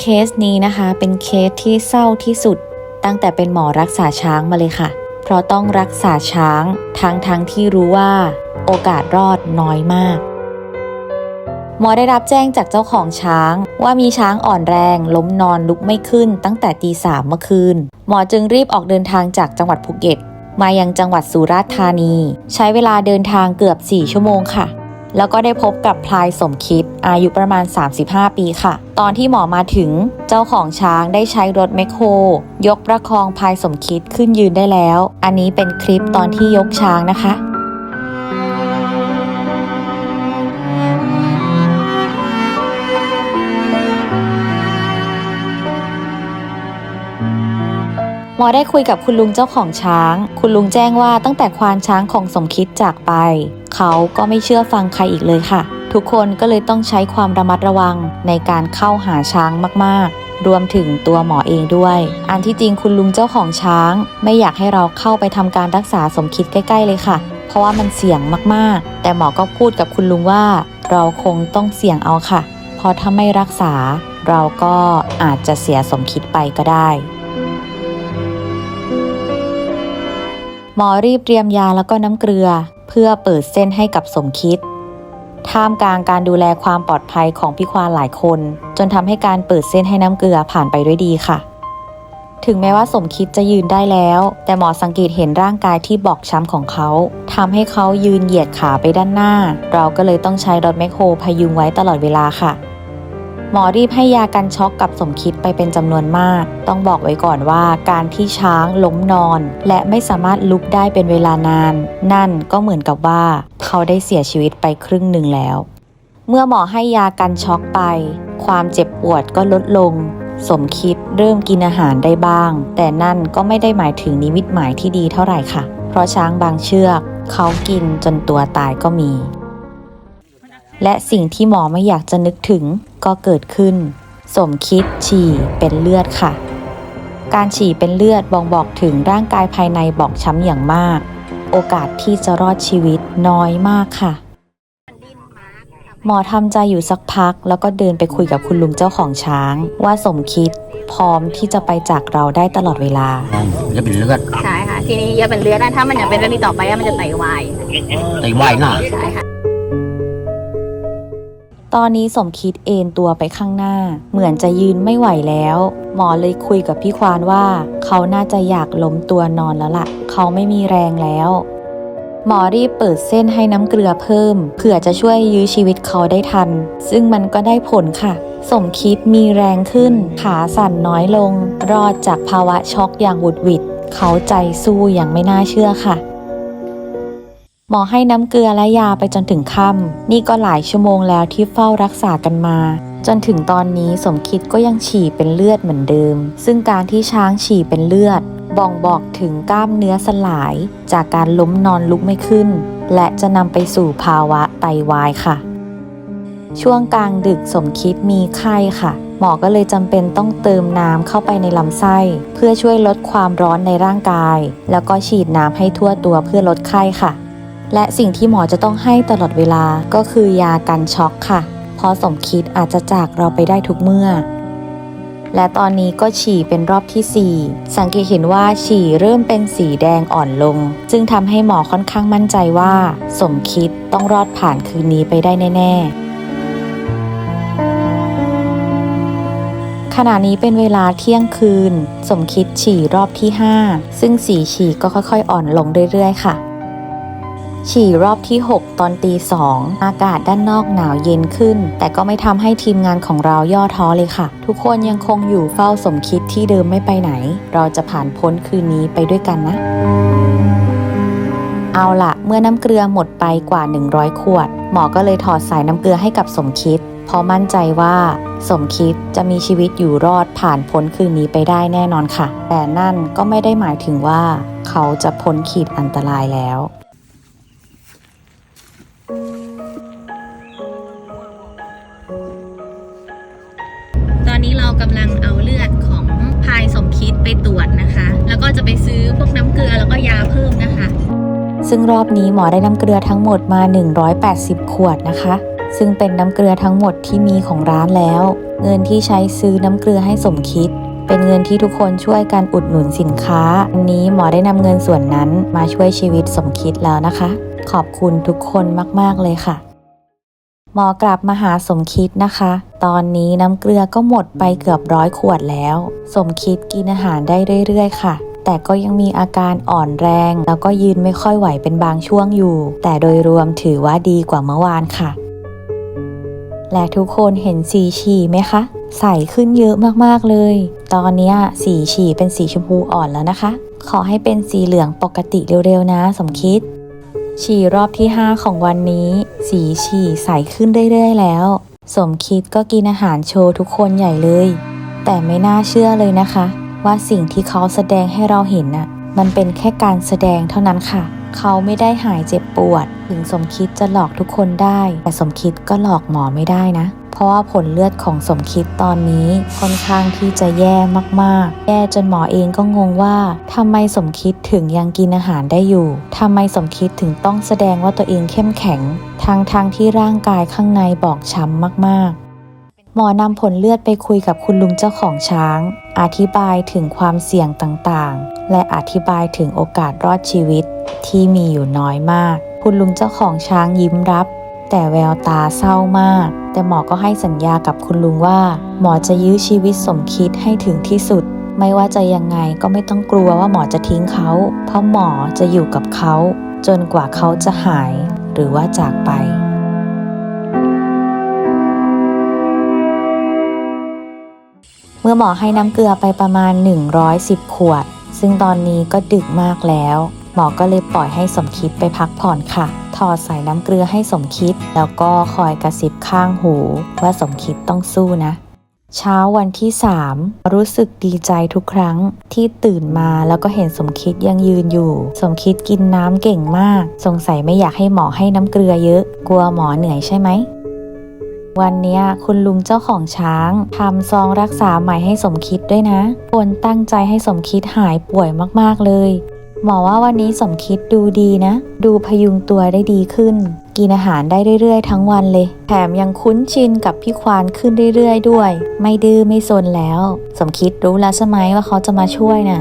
เคสนี้นะคะเป็นเคสที่เศร้าที่สุด ตั้งแต่เป็นหมอรักษาช้างมาเลยค่ะ เพราะต้องรักษาช้างทั้งทั้งที่รู้ว่า โอกาสรอดน้อยมาก หมอได้รับแจ้งจากเจ้าของช้าง ว่ามีช้างอ่อนแรงล้มนอนลุกไม่ขึ้น ตั้งแต่ตีสามเมื่อคืน หมอจึงรีบออกเดินทางจากจังหวัดภูเก็ต มายังจังหวัดสุราษฎร์ธานี ใช้เวลาเดินทางเกือบ 4 ชั่วโมงค่ะ แล้วก็ได้พบกับพลายสมคิดอายุประมาณ 35 ปีค่ะ ตอนที่หมอมาถึงเจ้าของช้างได้ใช้รถแมคโครยกประคองพลายสมคิดขึ้นยืนได้แล้ว อันนี้เป็นคลิปตอนที่ยกช้างนะคะหมอได้คุยกับคุณลุงเจ้าของช้าง คุณลุงแจ้งว่าตั้งแต่ควานช้างของสมคิดจากไป เขาก็ไม่เชื่อฟังใครอีกเลยค่ะ ทุกคนก็เลยต้องใช้ความระมัดระวังในการเข้าหาช้างมากๆ รวมถึงตัวหมอเองด้วย อันที่จริงคุณลุงเจ้าของช้าง ไม่อยากให้เราเข้าไปทำการรักษาสมคิดใกล้ ๆ เลยค่ะ เพราะว่ามันเสี่ยงมากๆ แต่หมอก็พูดกับคุณลุงว่า เราคงต้องเสี่ยงเอาค่ะ เพราะถ้าไม่รักษา เราก็อาจจะเสียสมคิดไปก็ได้หมอรีบเตรียมยาแล้วก็น้ำเกลือ เพื่อเปิดเส้นให้กับสมคิด ท่ามกลางการดูแลความปลอดภัยของพี่ควานหลายคน จนทำให้การเปิดเส้นให้น้ำเกลือผ่านไปด้วยดีค่ะ ถึงแม้ว่าสมคิดจะยืนได้แล้ว แต่หมอสังเกตเห็นร่างกายที่บอบช้ำของเขาทำให้เขายืนเหยียดขาไปด้านหน้า เราก็เลยต้องใช้รถแมคโครพยุงไว้ตลอดเวลาค่ะ หมอรีบให้ยากันช็อกกับสมคิดไปเป็นจำนวนมาก ต้องบอกไว้ก่อนว่าการที่ช้างล้มนอน และไม่สามารถลุกได้เป็นเวลานาน นั่นก็เหมือนกับว่า เขาได้เสียชีวิตไปครึ่งหนึ่งแล้ว เมื่อหมอให้ยากันช็อกไป ความเจ็บปวดก็ลดลง สมคิดเริ่มกินอาหารได้บ้าง แต่นั่นก็ไม่ได้หมายถึงนิมิตหมายที่ดีเท่าไหร่ค่ะ เพราะช้างบางเชือก เขากินจนตัวตายก็มี และสิ่งที่หมอไม่อยากจะนึกถึง ก็เกิดขึ้น สมคิดฉี่เป็นเลือดค่ะ การฉี่เป็นเลือดบ่งบอกถึงร่างกายภายในบอบช้ำอย่างมาก โอกาสที่จะรอดชีวิตน้อยมากค่ะ หมอทำใจอยู่สักพัก แล้วก็เดินไปคุยกับคุณลุงเจ้าของช้าง ว่าสมคิดพร้อมที่จะไปจากเราได้ตลอดเวลาจะเป็นเลือดใช่ค่ะ ทีนี้ยาเป็นเลือดนะถ้ามันยังเป็นเรื่องนี้ต่อไปอะมันจะไตวายไตวายหน้าใช่ค่ะ ตอนนี้สมคิดเอนตัวไปข้างหน้า เหมือนจะยืนไม่ไหวแล้ว หมอเลยคุยกับพี่ควานว่า เขาน่าจะอยากล้มตัวนอนแล้วล่ะ เขาไม่มีแรงแล้ว หมอรีบเปิดเส้นให้น้ำเกลือเพิ่ม เผื่อจะช่วยยื้อชีวิตเขาได้ทัน ซึ่งมันก็ได้ผลค่ะ สมคิดมีแรงขึ้น ขาสั่นน้อยลง รอดจากภาวะช็อกอย่างหวุดหวิด เขาใจสู้อย่างไม่น่าเชื่อค่ะ หมอให้น้ำเกลือและยาไปจนถึงค่ำนี่ก็หลายชั่วโมงแล้วที่เฝ้ารักษากันมา จนถึงตอนนี้สมคิดก็ยังฉี่เป็นเลือดเหมือนเดิม ซึ่งการที่ช้างฉี่เป็นเลือด บ่งบอกถึงกล้ามเนื้อสลาย จากการล้มนอนลุกไม่ขึ้น และจะนำไปสู่ภาวะไตวายค่ะ ช่วงกลางดึกสมคิดมีไข้ค่ะ หมอก็เลยจำเป็นต้องเติมน้ำเข้าไปในลำไส้ เพื่อช่วยลดความร้อนในร่างกาย แล้วก็ฉีดน้ำให้ทั่วตัวเพื่อลดไข้ค่ะ และสิ่งที่หมอจะต้องให้ตลอดเวลาก็คือยากันช็อกค่ะ เพราะสมคิดอาจจะจากเราไปได้ทุกเมื่อ และตอนนี้ก็ฉี่เป็นรอบที่ 4 สังเกตเห็นว่าฉี่เริ่มเป็นสีแดงอ่อนลง จึงทำให้หมอค่อนข้างมั่นใจว่า สมคิดต้องรอดผ่านคืนนี้ไปได้แน่ ๆขณะนี้เป็นเวลาเที่ยงคืน สมคิดฉี่รอบที่ 5 ซึ่งสีฉี่ก็ค่อยๆ อ่อนลงเรื่อยๆ ค่ะ ฉี่รอบที่ 6 ตอนตีสองอากาศด้านนอกหนาวเย็นขึ้น แต่ก็ไม่ทำให้ทีมงานของเราย่อท้อเลยค่ะ ทุกคนยังคงอยู่เฝ้าสมคิดที่เดิมไม่ไปไหน เราจะผ่านพ้นคืนนี้ไปด้วยกันนะ เอาละเมื่อน้ำเกลือหมดไปกว่า 100 ขวด หมอก็เลยถอดสายน้ำเกลือให้กับสมคิดเพราะมั่นใจว่าสมคิดจะมีชีวิตอยู่รอดผ่านพ้นคืนนี้ไปได้แน่นอนค่ะ แต่นั่นก็ไม่ได้หมายถึงว่า เขาจะพ้นขีดอันตรายแล้ว ซึ่งรอบนี้หมอได้น้ำเกลือทั้งหมดมา 180 ขวดนะคะ ซึ่งเป็นน้ำเกลือทั้งหมดที่มีของร้านแล้ว เงินที่ใช้ซื้อน้ำเกลือให้สมคิด เป็นเงินที่ทุกคนช่วยกันอุดหนุนสินค้าอันนี้หมอได้นำเงินส่วนนั้นมาช่วยชีวิตสมคิดแล้วนะคะ ขอบคุณทุกคนมากๆเลยค่ะหมอกลับมาหาสมคิดนะคะ ตอนนี้น้ำเกลือก็หมดไปเกือบร้อยขวดแล้ว สมคิดกินอาหารได้เรื่อยๆ ค่ะ แต่ก็ยังมีอาการอ่อนแรง แล้วก็ยืนไม่ค่อยไหวเป็นบางช่วงอยู่ แต่โดยรวมถือว่าดีกว่าเมื่อวานค่ะ และทุกคนเห็นสีฉี่ไหมคะ ใสขึ้นเยอะมากๆเลย ตอนนี้สีฉี่เป็นสีชมพูอ่อนแล้วนะคะ ขอให้เป็นสีเหลืองปกติเร็วๆนะสมคิด ฉี่รอบที่ 5 ของวันนี้ สีฉี่ใสขึ้นเรื่อยๆแล้ว สมคิดก็กินอาหารโชว์ทุกคนใหญ่เลย แต่ไม่น่าเชื่อเลยนะคะ ว่าสิ่งที่เขาแสดงให้เราเห็นน่ะ มันเป็นแค่การแสดงเท่านั้นค่ะ เขาไม่ได้หายเจ็บปวด ถึงสมคิดจะหลอกทุกคนได้ แต่สมคิดก็หลอกหมอไม่ได้นะ เพราะว่าผลเลือดของสมคิดตอนนี้ค่อนข้างที่จะแย่มากๆ แย่จนหมอเองก็งงว่าทำไมสมคิดถึงยังกินอาหารได้อยู่ทำไมสมคิดถึงต้องแสดงว่าตัวเองเข้มแข็งทางทางๆที่ร่างกายข้างในบอกช้ำมากๆ หมอนำผลเลือดไปคุยกับคุณลุงเจ้าของช้าง อธิบายถึงความเสี่ยงต่างๆ และอธิบายถึงโอกาสรอดชีวิตที่มีอยู่น้อยมาก คุณลุงเจ้าของช้างยิ้มรับ แต่แววตาเศร้ามาก แต่หมอก็ให้สัญญากับคุณลุงว่า หมอจะยื้อชีวิตสมคิดให้ถึงที่สุด ไม่ว่าจะยังไงก็ไม่ต้องกลัวว่าหมอจะทิ้งเขา เพราะหมอจะอยู่กับเขา จนกว่าเขาจะหาย หรือว่าจากไป เมื่อหมอให้น้ำเกลือไปประมาณ 110 ขวด ซึ่งตอนนี้ก็ดึกมากแล้ว หมอก็เลยปล่อยให้สมคิดไปพักผ่อนค่ะ ถอดสายน้ำเกลือให้สมคิด แล้วก็คอยกระซิบข้างหู ว่าสมคิดต้องสู้นะ เช้าวันที่3รู้สึกดีใจทุกครั้งที่ตื่นมาแล้วก็เห็นสมคิดยังยืนอยู่ สมคิดกินน้ำเก่งมาก สงสัยไม่อยากให้หมอให้น้ำเกลือเยอะ กลัวหมอเหนื่อยใช่ไหม วันนี้คุณลุงเจ้าของช้างทำซองรักษาใหม่ให้สมคิดด้วยนะคนตั้งใจให้สมคิดหายป่วยมากๆเลย หมอว่าวันนี้สมคิดดูดีนะ ดูพยุงตัวได้ดีขึ้น กินอาหารได้เรื่อยๆ ทั้งวันเลย แถมยังคุ้นชินกับพี่ควานขึ้นเรื่อยๆ ด้วย ไม่ดื้อไม่ซนแล้ว สมคิดรู้แล้วใช่ไหมว่าเขาจะมาช่วยน่ะ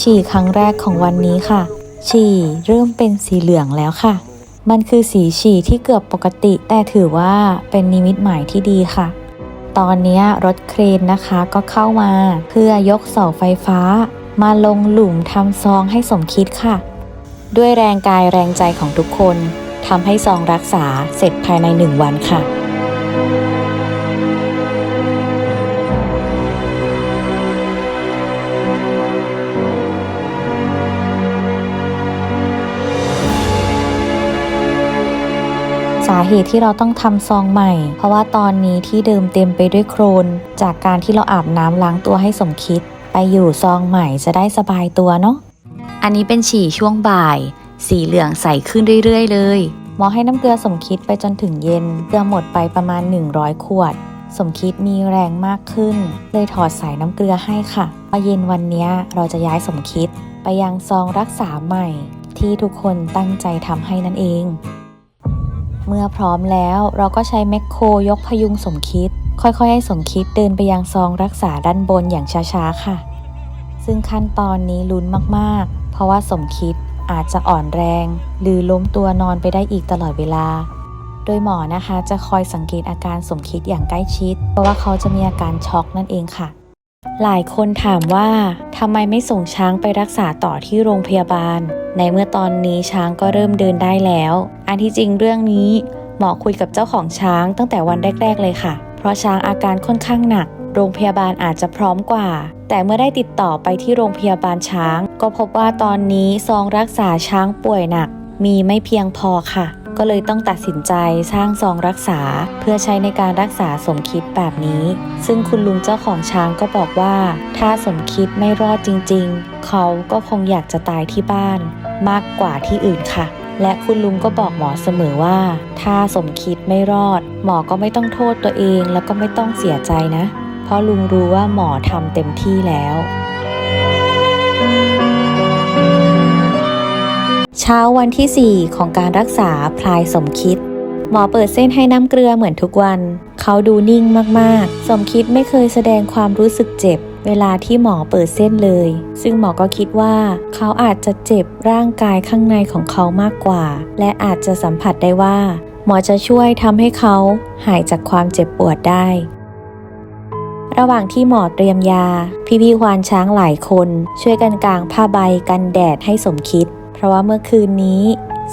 ฉี่ครั้งแรกของวันนี้ค่ะ ฉี่เริ่มเป็นสีเหลืองแล้วค่ะ มันคือสีฉี่ที่เกือบปกติ แต่ถือว่าเป็นนิมิตหมายที่ดีค่ะ ตอนนี้รถเครนนะคะก็เข้ามาเพื่อยกเสาไฟฟ้า มาลงหลุมทำซองให้สมคิดค่ะ ด้วยแรงกายแรงใจของทุกคนทำให้ซองรักษาเสร็จภายในหนึ่งวันค่ะาเหตุที่เราต้องทำซองใหม่ เพราะว่าตอนนี้ที่เดิมเต็มไปด้วยโครน จากการที่เราอาบน้ำล้างตัวให้สมคิด ไปอยู่ซองใหม่จะได้สบายตัวเนาะอันนี้เป็นฉี่ช่วงบ่าย สีเหลืองใสขึ้นเรื่อย ๆ เลยหมอให้น้ำเกลือสมคิดไปจนถึงเย็น เกลือหมดไปประมาณ 100 ขวด สมคิดมีแรงมากขึ้น เลยถอดสายน้ำเกลือให้ค่ะพอเย็นวันเนี้ยเราจะย้ายสมคิด ไปยังซองรักษาใหม่ ที่ทุกคนตั้งใจทำให้นั่นเอง เมื่อพร้อมแล้วเราก็ใช้แมคโครยกพยุงสมคิด ค่อยๆ ให้สมคิดเดินไปยังซองรักษาด้านบนอย่างช้าๆค่ะ ซึ่งขั้นตอนนี้ลุ้นมากๆ เพราะว่าสมคิดอาจจะอ่อนแรง หรือล้มตัวนอนไปได้อีกตลอดเวลา โดยหมอนะคะจะคอยสังเกตอาการสมคิดอย่างใกล้ชิด เพราะว่าเขาจะมีอาการช็อกนั่นเองค่ะ หลายคนถามว่าทำไมไม่ส่งช้างไปรักษาต่อที่โรงพยาบาล ในเมื่อตอนนี้ช้างก็เริ่มเดินได้แล้ว อันที่จริงเรื่องนี้หมอคุยกับเจ้าของช้างตั้งแต่วันแรก ๆ เลยค่ะ เพราะช้างอาการค่อนข้างหนัก โรงพยาบาลอาจจะพร้อมกว่า แต่เมื่อได้ติดต่อไปที่โรงพยาบาลช้าง ก็พบว่าตอนนี้ซองรักษาช้างป่วยหนัก มีไม่เพียงพอค่ะ ก็เลยต้องตัดสินใจสร้างซองรักษา เพื่อใช้ในการรักษาสมคิดแบบนี้ ซึ่งคุณลุงเจ้าของช้างก็บอกว่า ถ้าสมคิดไม่รอดจริง ๆ เขาก็คงอยากจะตายที่บ้าน มากกว่าที่อื่นค่ะและคุณลุงก็บอกหมอเสมอว่า ถ้าสมคิดไม่รอด หมอก็ไม่ต้องโทษตัวเองแล้วก็ไม่ต้องเสียใจนะ เพราะลุงรู้ว่าหมอทำเต็มที่แล้ว ช้าวันที่ 4 ของการรักษาพลายสมคิด หมอเปิดเส้นให้น้ำเกลือเหมือนทุกวัน เขาดูนิ่งมากๆ สมคิดไม่เคยแสดงความรู้สึกเจ็บ เวลาที่หมอเปิดเส้นเลย ซึ่งหมอก็คิดว่า เขาอาจจะเจ็บร่างกายข้างในของเขามากกว่า และอาจจะสัมผัสได้ว่า หมอจะช่วยทำให้เขาหายจากความเจ็บปวดได้ระหว่างที่หมอเตรียมยา พี่ๆควานช้างหลายคน ช่วยกันกางผ้าใบกันแดดให้สมคิด เพราะว่าเมื่อคืนนี้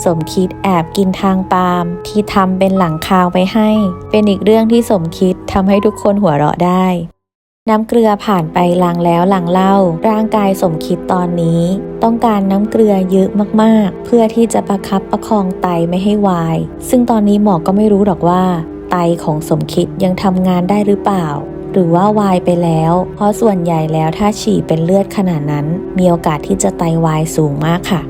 สมคิดแอบกินทางปาล์มที่ทำเป็นหลังคาวไว้ให้ เป็นอีกเรื่องที่สมคิดทำให้ทุกคนหัวเราะได้น้ำเกลือผ่านไปลังแล้วลังเล่า ร่างกายสมคิดตอนนี้ ต้องการน้ำเกลือเยอะมากๆ เพื่อที่จะประคับประคองไตไม่ให้วาย ซึ่งตอนนี้หมอก็ไม่รู้หรอกว่า ไตของสมคิดยังทำงานได้หรือเปล่า หรือว่าวายไปแล้ว เพราะส่วนใหญ่แล้วถ้าฉี่เป็นเลือดขนาดนั้น มีโอกาสที่จะไตวายสูงมากค่ะ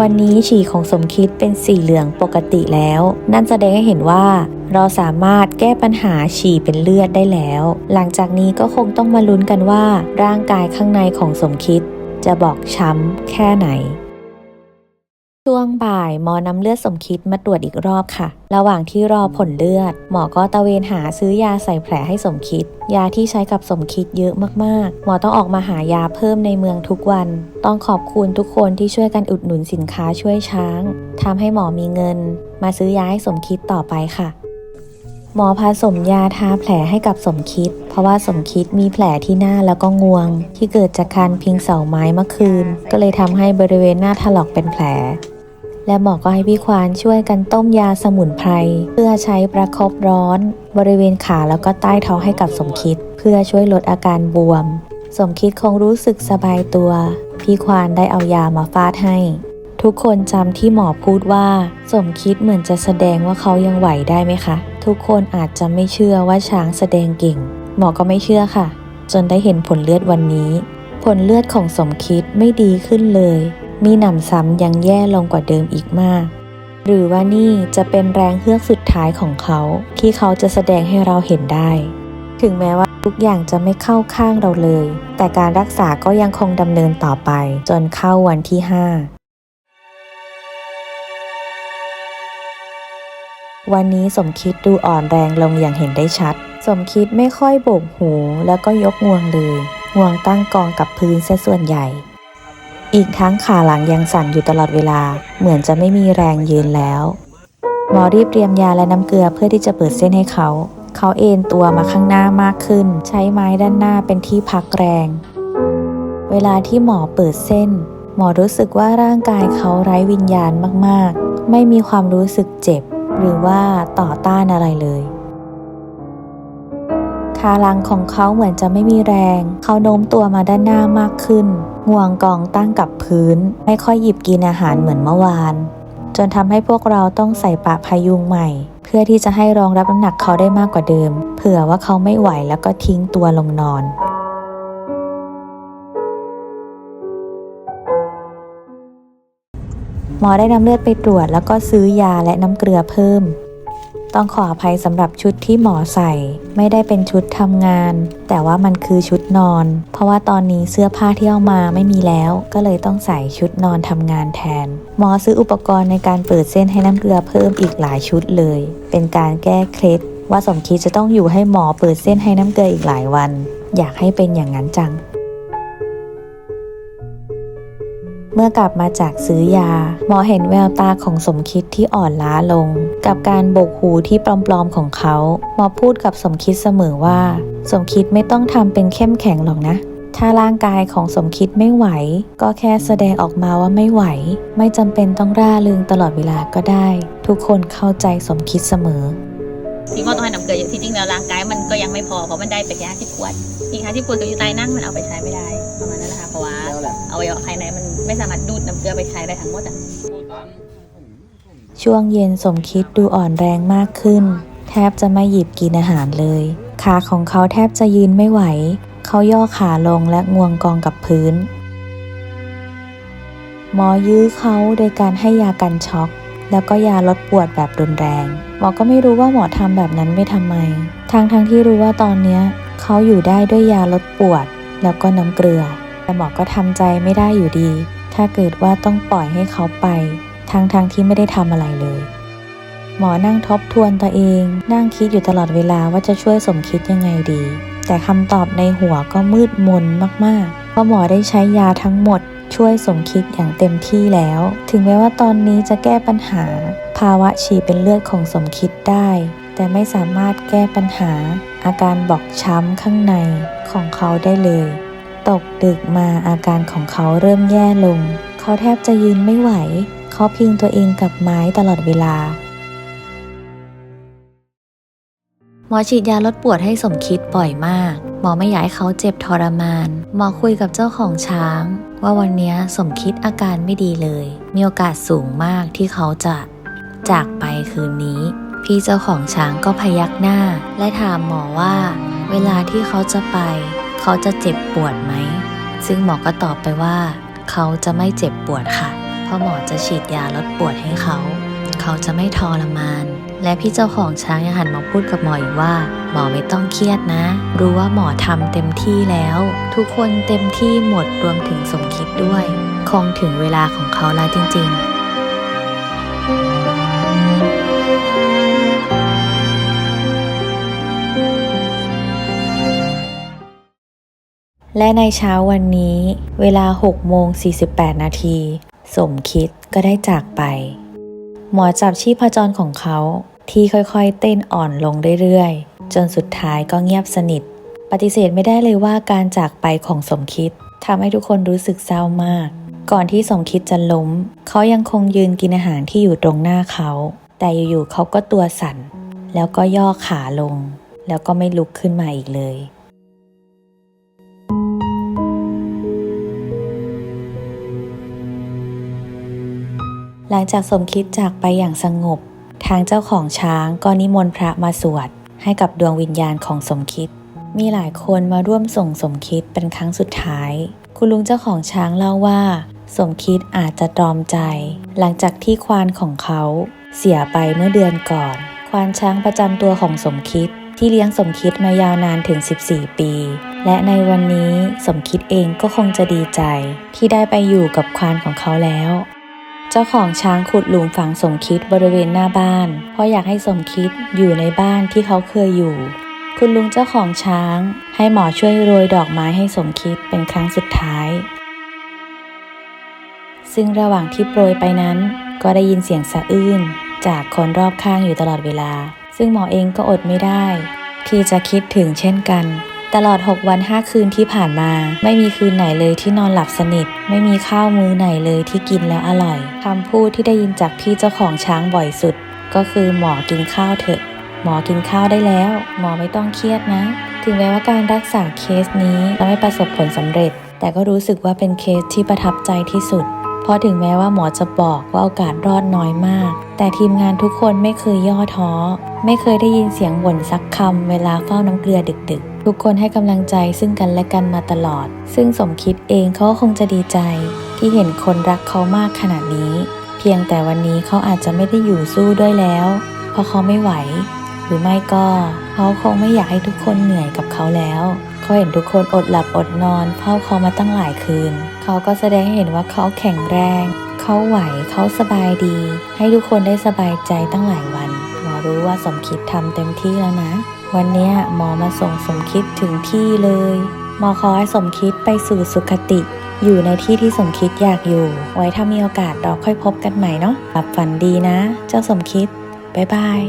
วันนี้ฉี่ของสมคิดเป็นสีเหลืองปกติแล้ว นั่นแสดงให้เห็นว่าเราสามารถแก้ปัญหาฉี่เป็นเลือดได้แล้ว หลังจากนี้ก็คงต้องมาลุ้นกันว่า ร่างกายข้างในของสมคิด จะบอกช้ำแค่ไหน ช่วงบ่ายหมอนำเลือดสมคิดมาตรวจอีกรอบค่ะ ระหว่างที่รอผลเลือด หมอก็ตะเวนหาซื้อยาใส่แผลให้สมคิด ยาที่ใช้กับสมคิดเยอะมากๆ หมอต้องออกมาหายาเพิ่มในเมืองทุกวัน ต้องขอบคุณทุกคนที่ช่วยกันอุดหนุนสินค้าช่วยช้างทำให้หมอมีเงิน มาซื้อยาให้สมคิดต่อไปค่ะ หมอผสมยาทาแผลให้กับสมคิด เพราะว่าสมคิดมีแผลที่หน้าแล้วก็งวง ที่เกิดจากการพิงเสาไม้เมื่อคืน ก็เลยทำให้บริเวณหน้าถลอกเป็นแผล และหมอก็ให้พี่ควานช่วยกันต้มยาสมุนไพร เพื่อใช้ประคบร้อน บริเวณขาแล้วก็ใต้ท้องให้กับสมคิด เพื่อช่วยลดอาการบวม สมคิดคงรู้สึกสบายตัว พี่ควานได้เอายามาฟาดให้ ทุกคนจำที่หมอพูดว่า สมคิดเหมือนจะแสดงว่าเขายังไหวได้ไหมคะ ทุกคนอาจจะไม่เชื่อว่าช้างแสดงเก่ง หมอก็ไม่เชื่อค่ะ จนได้เห็นผลเลือดวันนี้ ผลเลือดของสมคิดไม่ดีขึ้นเลย มีหนำซ้ำยังแย่ลงกว่าเดิมอีกมาก หรือว่านี่จะเป็นแรงเฮือกสุดท้ายของเขา ที่เขาจะแสดงให้เราเห็นได้ ถึงแม้ว่าทุกอย่างจะไม่เข้าข้างเราเลย แต่การรักษาก็ยังคงดำเนินต่อไป จนเข้าวันที่ 5 วันนี้สมคิดดูอ่อนแรงลงอย่างเห็นได้ชัด สมคิดไม่ค่อยโบกหูแล้วก็ยกงวงเลยงวงตั้งกองกับพื้นซะส่วนใหญ่ อีกทั้งขาหลังยังสั่นอยู่ตลอดเวลา เหมือนจะไม่มีแรงยืนแล้ว หมอรีบเตรียมยาและน้ำเกลือเพื่อที่จะเปิดเส้นให้เขา เขาเอนตัวมาข้างหน้ามากขึ้น ใช้ไม้ด้านหน้าเป็นที่พักแรง เวลาที่หมอเปิดเส้น หมอรู้สึกว่าร่างกายเขาไร้วิญญาณมากๆ ไม่มีความรู้สึกเจ็บ หรือว่าต่อต้านอะไรเลยขาหลังของเขาเหมือนจะไม่มีแรง เขาโน้มตัวมาด้านหน้ามากขึ้น ห่วงกองตั้งกับพื้น ไม่ค่อยหยิบกินอาหารเหมือนเมื่อวาน จนทำให้พวกเราต้องใส่ปะพายุงใหม่ เพื่อที่จะให้รองรับน้ำหนักเขาได้มากกว่าเดิม เผื่อว่าเขาไม่ไหวแล้วก็ทิ้งตัวลงนอนหมอได้นำเลือดไปตรวจแล้วก็ซื้อยาและน้ำเกลือเพิ่ม ต้องขออภัยสำหรับชุดที่หมอใส่ ไม่ได้เป็นชุดทำงาน แต่ว่ามันคือชุดนอน เพราะว่าตอนนี้เสื้อผ้าที่เอามาไม่มีแล้ว ก็เลยต้องใส่ชุดนอนทำงานแทน หมอซื้ออุปกรณ์ในการเปิดเส้นให้น้ำเกลือเพิ่มอีกหลายชุดเลย เป็นการแก้เคล็ดว่าสมคิดจะต้องอยู่ให้หมอเปิดเส้นให้น้ำเกลืออีกหลายวัน อยากให้เป็นอย่างนั้นจัง เมื่อกลับมาจากซื้อยา หมอเห็นแววตาของสมคิดที่อ่อนล้าลง กับการโบกหูที่ปลอมๆของเขา หมอพูดกับสมคิดเสมอว่า สมคิดไม่ต้องทำเป็นเข้มแข็งหรอกนะ ถ้าร่างกายของสมคิดไม่ไหว ก็แค่แสดงออกมาว่าไม่ไหว ไม่จำเป็นต้องร่าเริงตลอดเวลาก็ได้ ทุกคนเข้าใจสมคิดเสมอพี่ก็ต้องให้น้ำเกลืออย่างที่จริงแล้วร่างกายมันก็ยังไม่พอเพราะมันได้แต่ยาที่ปวดอีกครั้ที่ปวดกับอยู่ใต้นั่งมันเอาไปใช้ไม่ได้ประมาณนั้นนะคะ อวัยวะภายในมันไม่สามารถดูดน้ำเกลือไปใช้ได้ทั้งหมดอะช่วงเย็นสมคิดดูอ่อนแรงมากขึ้น แทบจะไม่หยิบกินอาหารเลย ขาของเขาแทบจะยืนไม่ไหว เขาย่อขาลงและงวงกองกับพื้น หมอยื้อเขาโดยการให้ยากันช็อก แล้วก็ยาลดปวดแบบรุนแรง หมอก็ไม่รู้ว่าหมอทำแบบนั้นไม่ทำไมทั้งทั้งที่รู้ว่าตอนนี้เขาอยู่ได้ด้วยยาลดปวด แล้วก็น้ำเกลือ แต่หมอก็ทำใจไม่ได้อยู่ดี ถ้าเกิดว่าต้องปล่อยให้เขาไปทั้งๆทที่ไม่ได้ทำอะไรเลย หมอนั่งทบทวนตัวเอง นั่งคิดอยู่ตลอดเวลาว่าจะช่วยสมคิดยังไงดี แต่คำตอบในหัวก็มืดมนมากๆ เพราะหมอได้ใช้ยาทั้งหมด ช่วยสมคิดอย่างเต็มที่แล้ว ถึงแม้ว่าตอนนี้จะแก้ปัญหา ภาวะฉี่เป็นเลือดของสมคิดได้ แต่ไม่สามารถแก้ปัญหา อาการบอกช้ำข้างในของเขาได้เลย ตกดึกมาอาการของเขาเริ่มแย่ลง เขาแทบจะยืนไม่ไหว เขาพิงตัวเองกับไม้ตลอดเวลา หมอฉีดยาลดปวดให้สมคิดบ่อยมาก หมอไม่อยากให้เขาเจ็บทรมาน หมอคุยกับเจ้าของช้าง ว่าวันนี้สมคิดอาการไม่ดีเลย มีโอกาสสูงมากที่เขาจะจากไปคืนนี้ พี่เจ้าของช้างก็พยักหน้า และถามหมอว่า เวลาที่เขาจะไป เขาจะเจ็บปวดไหม ซึ่งหมอก็ตอบไปว่า เขาจะไม่เจ็บปวดค่ะ เพราะหมอจะฉีดยาลดปวดให้เขา เขาจะไม่ทรมาน และพี่เจ้าของช้างยังหันมาพูดกับหมออีกว่า หมอไม่ต้องเครียดนะ รู้ว่าหมอทำเต็มที่แล้ว ทุกคนเต็มที่หมดรวมถึงสมคิดด้วย คงถึงเวลาของเขาแล้วจริง ๆ และในเช้าวันนี้เวลา6โมง48 นาที สมคิดก็ได้จากไป หมอจับชีพจรของเขาที่ค่อยๆ เต้นอ่อนลงเรื่อยๆ จนสุดท้ายก็เงียบสนิท ปฏิเสธไม่ได้เลยว่าการจากไปของสมคิดทำให้ทุกคนรู้สึกเศร้ามาก ก่อนที่สมคิดจะล้ม เขายังคงยืนกินอาหารที่อยู่ตรงหน้าเขา แต่อยู่ๆเขาก็ตัวสั่น แล้วก็ย่อขาลง แล้วก็ไม่ลุกขึ้นมาอีกเลย หลังจากสมคิดจากไปอย่างสงบ ทางเจ้าของช้างก็นิมนต์พระมาสวด ให้กับดวงวิญญาณของสมคิด มีหลายคนมาร่วมส่งสมคิดเป็นครั้งสุดท้าย คุณลุงเจ้าของช้างเล่าว่า สมคิดอาจจะตรอมใจ หลังจากที่ควานของเขาเสียไปเมื่อเดือนก่อน ควานช้างประจำตัวของสมคิดที่เลี้ยงสมคิดมายาวนานถึง 14 ปี และในวันนี้สมคิดเองก็คงจะดีใจ ที่ได้ไปอยู่กับควานของเขาแล้ว เจ้าของช้างขุดหลุมฝังสมคิดบริเวณหน้าบ้าน เพราะอยากให้สมคิดอยู่ในบ้านที่เขาเคยอยู่ คุณลุงเจ้าของช้าง ให้หมอช่วยโรยดอกไม้ให้สมคิดเป็นครั้งสุดท้าย ซึ่งระหว่างที่โปรยไปนั้น ก็ได้ยินเสียงสะอื้นจากคนรอบข้างอยู่ตลอดเวลา ซึ่งหมอเองก็อดไม่ได้ ที่จะคิดถึงเช่นกัน ตลอด 6 วัน 5 คืนที่ผ่านมา ไม่มีคืนไหนเลยที่นอนหลับสนิท ไม่มีข้าวมื้อไหนเลยที่กินแล้วอร่อยคำพูดที่ได้ยินจากพี่เจ้าของช้างบ่อยสุด ก็คือหมอกินข้าวเถอะ หมอกินข้าวได้แล้ว หมอไม่ต้องเครียดนะ ถึงแม้ว่าการรักษาเคสนี้จะไม่ประสบผลสำเร็จ แต่ก็รู้สึกว่าเป็นเคสที่ประทับใจที่สุด เพราะถึงแม้ว่าหมอจะบอกว่าโอกาสรอดน้อยมาก แต่ทีมงานทุกคนไม่เคยย่อท้อ ไม่เคยได้ยินเสียงบ่นสักคำเวลาเฝ้าน้ำเกลือดึกๆ ทุกคนให้กำลังใจซึ่งกันและกันมาตลอด ซึ่งสมคิดเองเขาก็คงจะดีใจ ที่เห็นคนรักเขามากขนาดนี้ เพียงแต่วันนี้เขาอาจจะไม่ได้อยู่สู้ด้วยแล้ว เพราะเขาไม่ไหว หรือไม่ก็เขาคงไม่อยากให้ทุกคนเหนื่อยกับเขาแล้วเขาเห็นทุกคนอดหลับอดนอนเฝ้าเขามาตั้งหลายคืน เขาก็แสดงให้เห็นว่าเขาแข็งแรง เขาไหวเขาสบายดี ให้ทุกคนได้สบายใจตั้งหลายวันหมอรู้ว่าสมคิดทำเต็มที่แล้วนะ วันเนี้ยหมอมาส่งสมคิดถึงที่เลย หมอขอให้สมคิดไปสู่สุคติ อยู่ในที่ที่สมคิดอยากอยู่ ไว้ถ้ามีโอกาสเราค่อยพบกันใหม่เนาะหลับฝันดีนะ เจ้าสมคิด บ๊ายบาย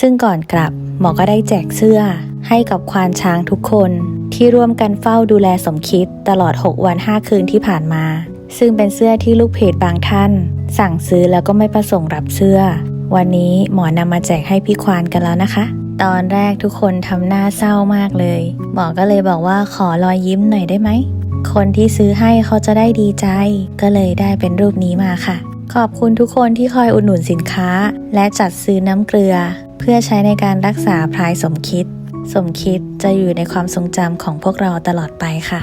ซึ่งก่อนกลับหมอก็ได้แจกเสื้อ ให้กับควานช้างทุกคนที่ร่วมกันเฝ้าดูแลสมคิดตลอด 6 วัน 5 คืนที่ผ่านมา ซึ่งเป็นเสื้อที่ลูกเพจบางท่าน สั่งซื้อแล้วก็ไม่ประสงค์รับเสื้อ วันนี้หมอนำมาแจกให้พี่ควานกันแล้วนะคะ ตอนแรกทุกคนทำหน้าเศร้ามากเลย หมอก็เลยบอกว่าขอรอยยิ้มหน่อยได้ไหม คนที่ซื้อให้เขาจะได้ดีใจ ก็เลยได้เป็นรูปนี้มาค่ะ ขอบคุณทุกคนที่คอยอุดหนุนสินค้า และจัดซื้อน้ำเกลือ เพื่อใช้ในการรักษาพลายสมคิด สมคิดจะอยู่ในความทรงจำของพวกเราตลอดไปค่ะ